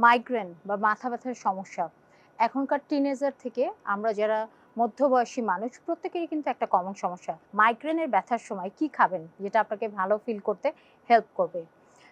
Migraine বা মাথা ব্যথার সমস্যা। এখনকার টিনেজার থেকে আমরা যারা মধ্যবয়সী মানুষ, প্রত্যেকেরই কিন্তু একটা কমন সমস্যা। মাইগ্রেনের ব্যথার সময় কি খাবেন? যেটা আপনাকে ভালো ফিল করতে হেল্প করবে।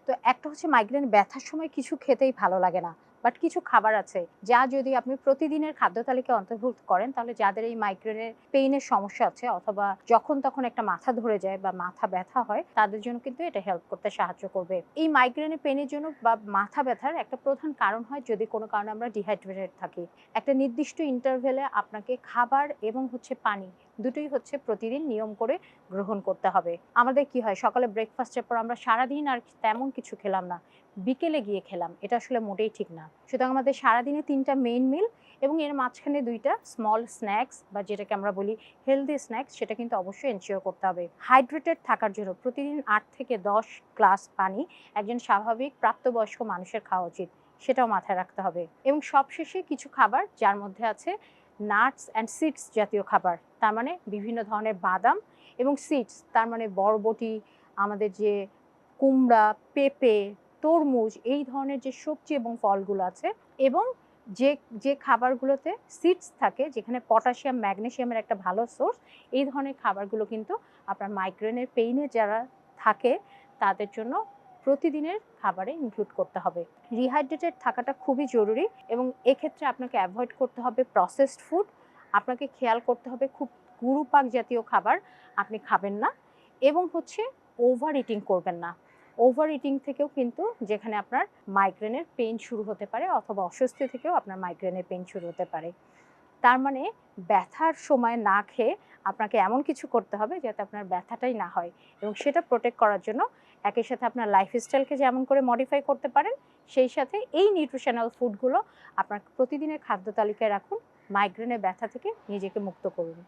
তো একটা হচ্ছে মাইগ্রেন ব্যথার সময় কিছু খেতেই ভালো লাগে না। বাট কিছু খাবার আছে, যা যদি আপনি প্রতিদিনের খাদ্য তালিকা অন্তর্ভুক্ত করেন, তাহলে যাদের এই মাইগ্রেনের পেইনের সমস্যা আছে, অথবা যখন তখন একটা মাথা ধরে যায় বা মাথা ব্যথা হয়, তাদের জন্য কিন্তু এটা হেল্প করতে সাহায্য করবে। এই মাইগ্রেনের পেইনের জন্য বা মাথা ব্যথার একটা প্রধান কারণ হয় যদি কোনো কারণে আমরা ডিহাইড্রেটেড থাকি। একটা নির্দিষ্ট ইন্টারভেলে আপনাকে খাবার এবং হচ্ছে পানি দুটোই হচ্ছে প্রতিদিন নিয়ম করে গ্রহণ করতে হবে। আমাদের কি হয়, সকালে ব্রেকফাস্টের পর আমরা সারাদিন আর তেমন কিছু খেলাম না। বিকেলে গিয়ে খেলাম। এটা আসলে মোটেই ঠিক না। সুতরাং আমাদের সারাদিনে তিনটা মেইন মিল এবং এর মাঝখানে দুইটা স্মল স্ন্যাক্স বা যেটাকে আমরা বলি হেলদি স্ন্যাক্স সেটা কিন্তু অবশ্যই এনশিওর করতে হবে। হাইড্রেটেড থাকার জন্য প্রতিদিন আট থেকে দশ গ্লাস পানি একজন স্বাভাবিক প্রাপ্তবয়স্ক মানুষের খাওয়া উচিত। সেটাও মাথায় রাখতে হবে। এবং সবশেষে কিছু খাবার যার মধ্যে আছে নাটস অ্যান্ড সিডস জাতীয় খাবার। তার মানে বিভিন্ন ধরনের বাদাম এবং সিডস তার মানে বরবটি, আমাদের যে কুমড়া, পেঁপে তরমুজ, এই ধরনের যে সবজি এবং ফলগুলো আছে এবং যে যে খাবারগুলোতে সিডস থাকে, যেখানে পটাশিয়াম ম্যাগনেশিয়ামের একটা ভালো সোর্স এই ধরনের খাবারগুলো কিন্তু আপনার মাইগ্রেনের পেইনে যারা থাকে, তাদের জন্য প্রতিদিনের খাবারে ইনক্লুড করতে হবে। রিহাইড্রেটেড থাকাটা খুবই জরুরি এবং এক্ষেত্রে আপনাকে অ্যাভয়েড করতে হবে প্রসেসড ফুড আপনাকে খেয়াল করতে হবে খুব গুরুপাক জাতীয় খাবার আপনি খাবেন না এবং হচ্ছে ওভার ইটিং করবেন না। ওভার ইটিং থেকেও কিন্তু যেখানে আপনার মাইগ্রেনের পেন শুরু হতে পারে অথবা অস্বস্তি থেকেও আপনার মাইগ্রেনের পেন শুরু হতে পারে। তার মানে ব্যথার সময় না খেয়ে আপনাকে এমন কিছু করতে হবে যাতে আপনার ব্যথাটাই না হয় এবং সেটা প্রোটেক্ট করার জন্য একই সাথে আপনার লাইফস্টাইলকে যেমন করে মডিফাই করতে পারেন, সেই সাথে এই নিউট্রিশনাল ফুডগুলো আপনার প্রতিদিনের খাদ্য তালিকায় রাখুন মাইগ্রেনের ব্যথা থেকে নিজেকে মুক্ত করুন।